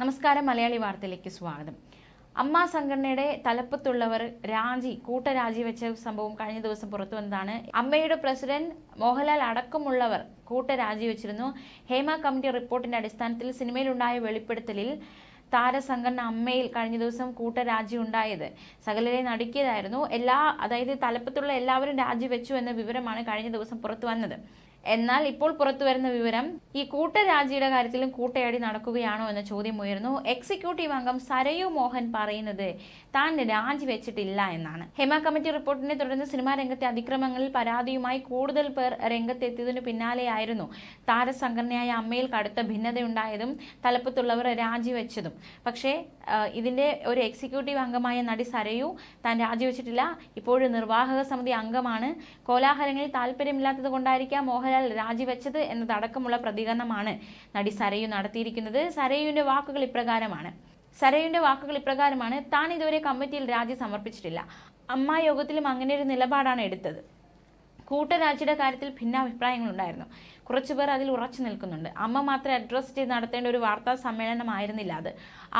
നമസ്കാരം മലയാളി വാർത്തയിലേക്ക് സ്വാഗതം. അമ്മ സംഘടനയുടെ തലപ്പത്തുള്ളവർ രാജി കൂട്ടരാജി വെച്ച സംഭവം കഴിഞ്ഞ ദിവസം പുറത്തു വന്നതാണ്. അമ്മയുടെ പ്രസിഡന്റ് മോഹൻലാൽ അടക്കമുള്ളവർ കൂട്ടരാജി വെച്ചിരുന്നു. ഹേമ കമ്മിറ്റി റിപ്പോർട്ടിന്റെ അടിസ്ഥാനത്തിൽ സിനിമയിലുണ്ടായ വെളിപ്പെടുത്തലിൽ താരസംഘടന അമ്മയിൽ കഴിഞ്ഞ ദിവസം കൂട്ടരാജി ഉണ്ടായത് സകലരെ നടുക്കിയതായിരുന്നു. എല്ലാ അതായത് തലപ്പത്തുള്ള എല്ലാവരും രാജിവെച്ചു എന്ന വിവരമാണ് കഴിഞ്ഞ ദിവസം പുറത്തു വന്നത്. എന്നാൽ ഇപ്പോൾ പുറത്തു വരുന്ന വിവരം ഈ കൂട്ടരാജിയുടെ കാര്യത്തിലും കൂട്ടയടി നടക്കുകയാണോ എന്ന ചോദ്യം ഉയർന്നു എക്സിക്യൂട്ടീവ് അംഗം സരയു മോഹൻ പറയുന്നത് താൻ രാജിവെച്ചിട്ടില്ല എന്നാണ്. ഹെമ കമ്മിറ്റി റിപ്പോർട്ടിനെ തുടർന്ന് സിനിമാ രംഗത്തെ അതിക്രമങ്ങളിൽ പരാതിയുമായി കൂടുതൽ പേർ രംഗത്തെത്തിയതിനു പിന്നാലെയായിരുന്നു താരസംഘടനയായ അമ്മയിൽ കടുത്ത ഭിന്നതയുണ്ടായതും തലപ്പത്തുള്ളവർ രാജിവെച്ചതും. പക്ഷേ ഇതിന്റെ ഒരു എക്സിക്യൂട്ടീവ് അംഗമായ നടി സരയു താൻ രാജിവെച്ചിട്ടില്ല. ഇപ്പോഴും നിർവാഹക സമിതി അംഗമാണ്. കോലാഹലങ്ങളിൽ താല്പര്യമില്ലാത്തത് കൊണ്ടായിരിക്കാം മോഹൻലാൽ രാജിവെച്ചത് എന്നതടക്കമുള്ള പ്രതികരണമാണ് നടി സരയു നടത്തിയിരിക്കുന്നത്. സരയുവിന്റെ വാക്കുകൾ ഇപ്രകാരമാണ്. സരയുവിന്റെ വാക്കുകൾ ഇപ്രകാരമാണ് താൻ ഇതുവരെ കമ്മിറ്റിയിൽ രാജി സമർപ്പിച്ചിട്ടില്ല. അമ്മ യോഗത്തിലും അങ്ങനെ ഒരു നിലപാടാണ് എടുത്തത്. കൂട്ടരാജിയുടെ കാര്യത്തിൽ ഭിന്നാഭിപ്രായങ്ങളുണ്ടായിരുന്നു. കുറച്ചുപേർ അതിൽ ഉറച്ചു നിൽക്കുന്നുണ്ട്. അമ്മ മാത്രം അഡ്രസ് ചെയ്ത് നടത്തേണ്ട ഒരു വാർത്താ സമ്മേളനമായിരുന്നില്ല അത്.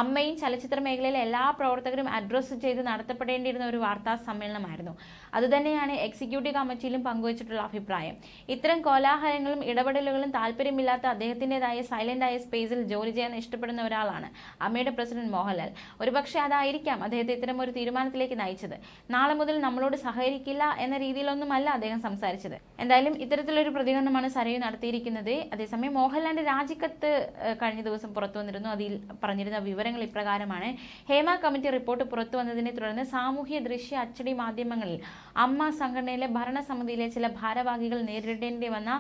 അമ്മയും ചലച്ചിത്ര മേഖലയിലെ എല്ലാ പ്രവർത്തകരും അഡ്രസ് ചെയ്ത് നടത്തപ്പെടേണ്ടിയിരുന്ന ഒരു വാർത്താ സമ്മേളനമായിരുന്നു. അതുതന്നെയാണ് എക്സിക്യൂട്ടീവ് കമ്മിറ്റിയിലും പങ്കുവച്ചിട്ടുള്ള അഭിപ്രായം. ഇത്തരം കോലാഹലങ്ങളും ഇടപെടലുകളും താല്പര്യമില്ലാത്ത അദ്ദേഹത്തിന്റെതായ സൈലന്റായ സ്പേസിൽ ജോലി ചെയ്യാൻ ഇഷ്ടപ്പെടുന്ന ഒരാളാണ് അമ്മയുടെ പ്രസിഡന്റ് മോഹൻലാൽ. ഒരുപക്ഷെ അതായിരിക്കാം അദ്ദേഹത്തെ ഇത്തരം ഒരു തീരുമാനത്തിലേക്ക് നയിച്ചത്. നാളെ മുതൽ നമ്മളോട് സഹകരിക്കില്ല എന്ന രീതിയിലൊന്നുമല്ല അദ്ദേഹം സംസാരിച്ചത്. എന്തായാലും ഇത്തരത്തിലൊരു പ്രതികരണമാണ് സരയു നടത്തിയിരിക്കുന്നത്. അതേസമയം മോഹൻലാലിന്റെ രാജിക്കത്ത് കഴിഞ്ഞ ദിവസം പുറത്തു വന്നിരുന്നു. അതിൽ പറഞ്ഞിരുന്ന വിവരങ്ങൾ ഇപ്രകാരമാണ്. ഹേമ കമ്മിറ്റി റിപ്പോർട്ട് പുറത്തു വന്നതിനെ തുടർന്ന് സാമൂഹ്യ ദൃശ്യ അച്ചടി മാധ്യമങ്ങളിൽ അമ്മ സംഘടനയിലെ ഭരണസമിതിയിലെ ചില ഭാരവാഹികൾ നേരിടേണ്ടി വന്ന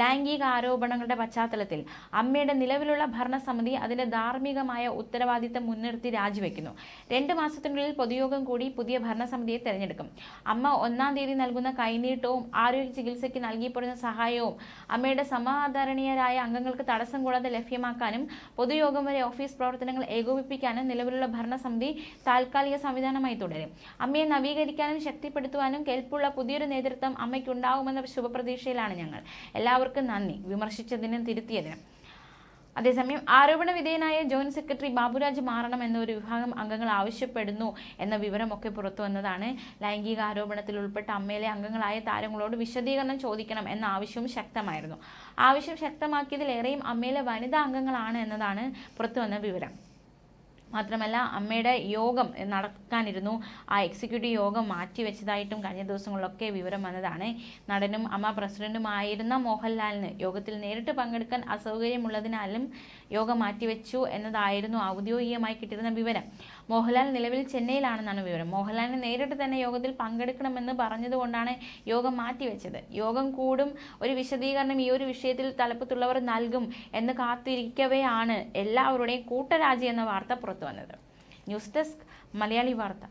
ലൈംഗിക ആരോപണങ്ങളുടെ പശ്ചാത്തലത്തിൽ അമ്മയുടെ നിലവിലുള്ള ഭരണസമിതി അതിന്റെ ധാർമ്മികമായ ഉത്തരവാദിത്തം മുൻനിർത്തി രാജിവെക്കുന്നു. രണ്ട് മാസത്തിനുള്ളിൽ പൊതുയോഗം കൂടി പുതിയ ഭരണസമിതിയെ തെരഞ്ഞെടുക്കും. അമ്മ ഒന്നാം തീയതി നൽകുന്ന കൈനീട്ടവും ആരോഗ്യ ചികിത്സയ്ക്ക് നൽകിപ്പെടുന്ന സഹായവും അമ്മയുടെ സമാധാരണീയരായ അംഗങ്ങൾക്ക് തടസ്സം കൂടാതെ ലഭ്യമാക്കാനും പൊതുയോഗം വരെ ഓഫീസ് പ്രവർത്തനങ്ങൾ ഏകോപിപ്പിക്കാനും നിലവിലുള്ള ഭരണസമിതി താൽക്കാലിക സംവിധാനമായി തുടരും. അമ്മയെ നവീകരിക്കാനും ശക്തിപ്പെടുത്തുവാനും കെൽപ്പുള്ള പുതിയൊരു നേതൃത്വം അമ്മയ്ക്കുണ്ടാവുമെന്ന ശുഭപ്രതീക്ഷയിലാണ് ഞങ്ങൾ. എല്ലാവർക്കും നന്ദി. വിമർശിച്ചതിനും തിരുത്തിയതിനും. അതേസമയം ആരോപണ വിധേയനായ ജോയിന്റ് സെക്രട്ടറി ബാബുരാജ് മാറണം എന്ന ഒരു വിഭാഗം അംഗങ്ങൾ ആവശ്യപ്പെടുന്നു എന്ന വിവരമൊക്കെ പുറത്തു വന്നതാണ്. ലൈംഗിക ആരോപണത്തിൽ ഉൾപ്പെട്ട അമ്മയിലെ അംഗങ്ങളായ താരങ്ങളോട് വിശദീകരണം ചോദിക്കണം എന്ന ആവശ്യവും ശക്തമായിരുന്നു. ആവശ്യം ശക്തമാക്കിയതിലേറെയും അമ്മയിലെ വനിതാ അംഗങ്ങളാണ് എന്നതാണ് പുറത്തു വന്ന വിവരം. മാത്രമല്ല അമ്മയുടെ യോഗം നടക്കാനിരുന്നു. ആ എക്സിക്യൂട്ടീവ് യോഗം മാറ്റിവെച്ചതായിട്ടും കഴിഞ്ഞ ദിവസങ്ങളിലൊക്കെ വിവരം വന്നതാണ്. നടനും അമ്മ പ്രസിഡന്റുമായിരുന്ന മോഹൻലാലിന് യോഗത്തിൽ നേരിട്ട് പങ്കെടുക്കാൻ അസൗകര്യമുള്ളതിനാലും യോഗം മാറ്റിവെച്ചു എന്നതായിരുന്നു ഔദ്യോഗികമായി കിട്ടിയിരുന്ന വിവരം. മോഹൻലാൽ നിലവിൽ ചെന്നൈയിലാണെന്നാണ് വിവരം. മോഹൻലാലിന് നേരിട്ട് തന്നെ യോഗത്തിൽ പങ്കെടുക്കണമെന്ന് പറഞ്ഞതുകൊണ്ടാണ് യോഗം മാറ്റിവെച്ചത് യോഗം കൂടും ഒരു വിശദീകരണം ഈ ഒരു വിഷയത്തിൽ തലപ്പത്തുള്ളവർ നൽകും എന്ന് കാത്തിരിക്കവെയാണ് എല്ലാവരുടെയും കൂട്ടരാജി എന്ന വാർത്ത പുറത്തു വന്നത്. ന്യൂസ് ഡെസ്ക് മലയാളി വാർത്ത.